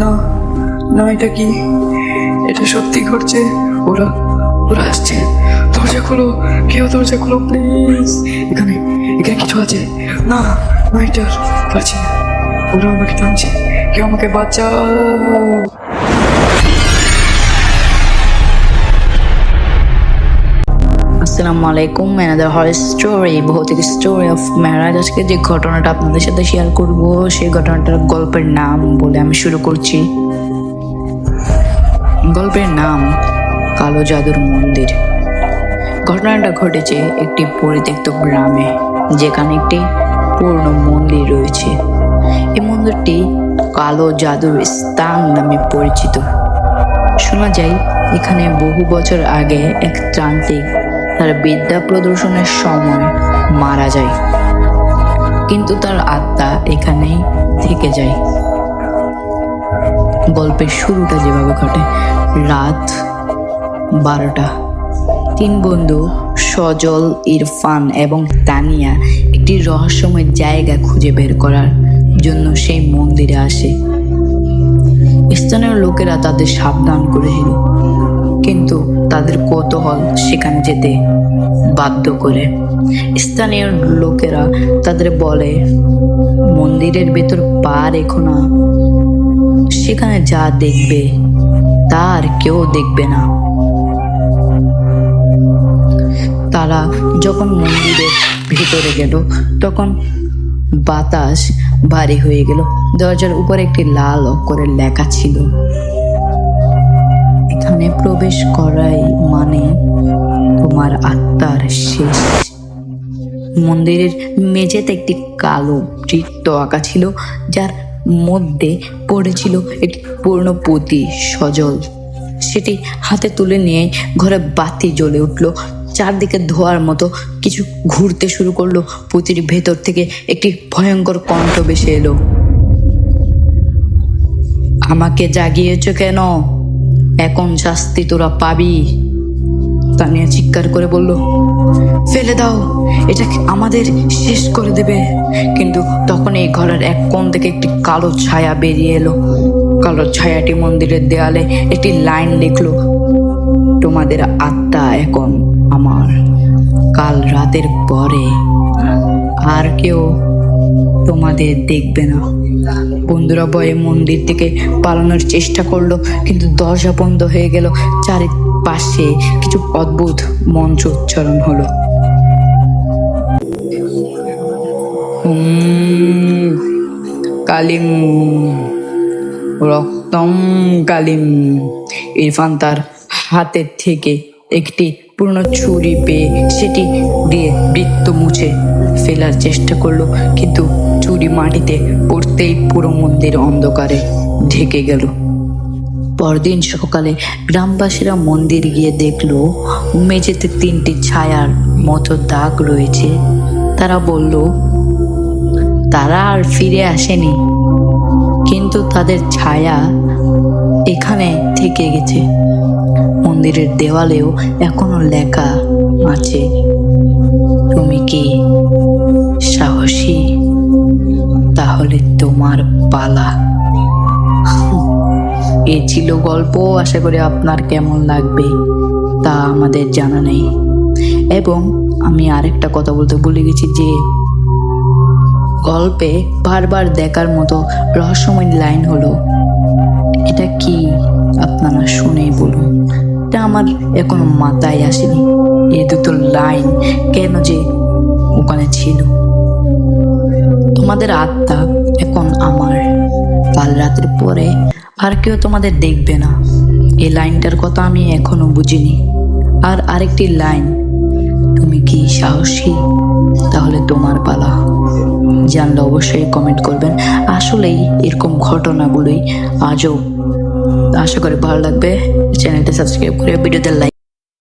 না না, এটা কি? এটা সত্যি ঘটছে? ওরা ওরা আসছে। দরজা খোলো, কেউ দরজা খোলো প্লিজ এখানে এখানে কিছু আছে। না না, এটা পারছি না। ওরা আমাকে টানছে কেউ আমাকে বাঁচাও। আসসালামু আলাইকুম ম্যানেজার হর স্টোরি ভৌতিক স্টোরি অফ ম্যারাজ আজকে যে ঘটনাটা আপনাদের সাথে শেয়ার করব, সেই ঘটনাটার গল্পের নাম বলে আমি শুরু করছি। গল্পের নাম, কালো জাদুর মন্দির। ঘটনাটা ঘটেছে একটি পরিত্যক্ত গ্রামে, যেখানে একটি পূর্ণ মন্দির রয়েছে। এই মন্দিরটি কালো জাদুর স্থান নামে পরিচিত। শোনা যায়, এখানে বহু বছর আগে এক তান্ত্রিক তার বিদ্যা প্রদর্শনের সময় মারা যায়। কিন্তু তার আত্মা এখানেই থেকে যায়। গল্পের শুরুটা যেভাবে ঘটে, রাত বারোটা। তিন বন্ধু, সজল, ইরফান এবং তানিয়া একটি রহস্যময় জায়গা খুঁজে বের করার জন্য সেই মন্দিরে আসে। স্থানীয় লোকেরা তাদের সাবধান করে কিন্তু তাদের কৌতূহল সেখানে যেতে বাধ্য করে। স্থানীয় লোকেরা তাদের বলে, মন্দিরের ভেতর পা রেখো না। সেখানে যা দেখবে তার কেউ দেখবে না। তারা যখন মন্দিরের ভিতরে গেল, তখন বাতাস ভারী হয়ে গেল। দরজার উপরে একটি লাল অক্ষরের লেখা ছিল এখানে প্রবেশ করাই মানে তোমার আত্মার শেষ। মন্দিরের মেঝেতে একটি কালো বৃত্ত আঁকা ছিল, যার মধ্যে পড়েছিল একটি পূর্ণ পুঁতি সজল। সেটি হাতে তুলে নিয়ে ঘরে বাতি জ্বলে উঠল। চারদিকে ধোয়ার মতো কিছু ঘুরতে শুরু করল। পুঁতির ভেতর থেকে একটি ভয়ঙ্কর কণ্ঠ ভেসে এলো। আমাকে জাগিয়েছ কেন? এখন শাস্তি তোরা পাবি। তানিয়া চিৎকার করে বলল, ফেলে দাও, এটা আমাদের শেষ করে দেবে? কিন্তু তখন এই ঘরের এক কোণ থেকে একটি কালো ছায়া বেরিয়ে এলো। কালো ছায়াটি মন্দিরের দেয়ালে একটি লাইন লিখল, তোমাদের আত্মা এখন আমার। কাল রাতের পরে আর কেউ তোমাদের দেখবে না। বন্ধুরা ভয়ে মন্দির থেকে পালানোর চেষ্টা করল, কিন্তু দরজা বন্ধ হয়ে গেল। চারিপাশে কিছু অদ্ভুত মন্ত্র উচ্চারণ হলো। কালিম, রক্তম কালিম। ইরফান তার হাতের থেকে একটি পূর্ণ ছুরি পেয়ে সেটি দিয়ে বৃত্ত মুছে ফেলার চেষ্টা করল, কিন্তু ছুরি মাটিতে পড়তেই পুরো মন্দির অন্ধকারে ঢেকে গেল। পরদিন সকালে গ্রামবাসীরা মন্দির গিয়ে দেখল, মেঝেতে তিনটি ছায়ার মতো দাগ রয়েছে। তারা বলল, তারা আর ফিরে আসেনি। কিন্তু তাদের ছায়া এখানে থেকে গেছে। মন্দিরের দেওয়ালেও এখনও লেখা আছে, তুমি কি? তাহলে তোমার পালা। এ ছিল গল্প। আশা করি আপনার কেমন লাগবে তা আমাদের জানা নেই। এবং আমি আরেকটা কথা বলতে ভুলে গেছি যে, গল্পে বারবার দেখার মতো রহস্যময় লাইন হলো, এটা কি আপনারা শুনেই বলুন। এটা আমার এখনও মাথায় আসেনি। এই দুটো লাইন কেন যে ওখানে ছিল। তোমাদের আত্মা এখন আমার। কাল রাতের পরে আর কেউ তোমাদের দেখবে না। এই লাইনটার কথা আমি এখনও বুঝিনি। আর আরেকটি লাইন, তুমি কি সাহসী? তাহলে তোমার পালা। জানলে অবশ্যই কমেন্ট করবেন। আসলেই এরকম ঘটনাগুলোই আজও আশা করি ভালো লাগবে। চ্যানেলটা সাবস্ক্রাইব করে ভিডিওতে লাইক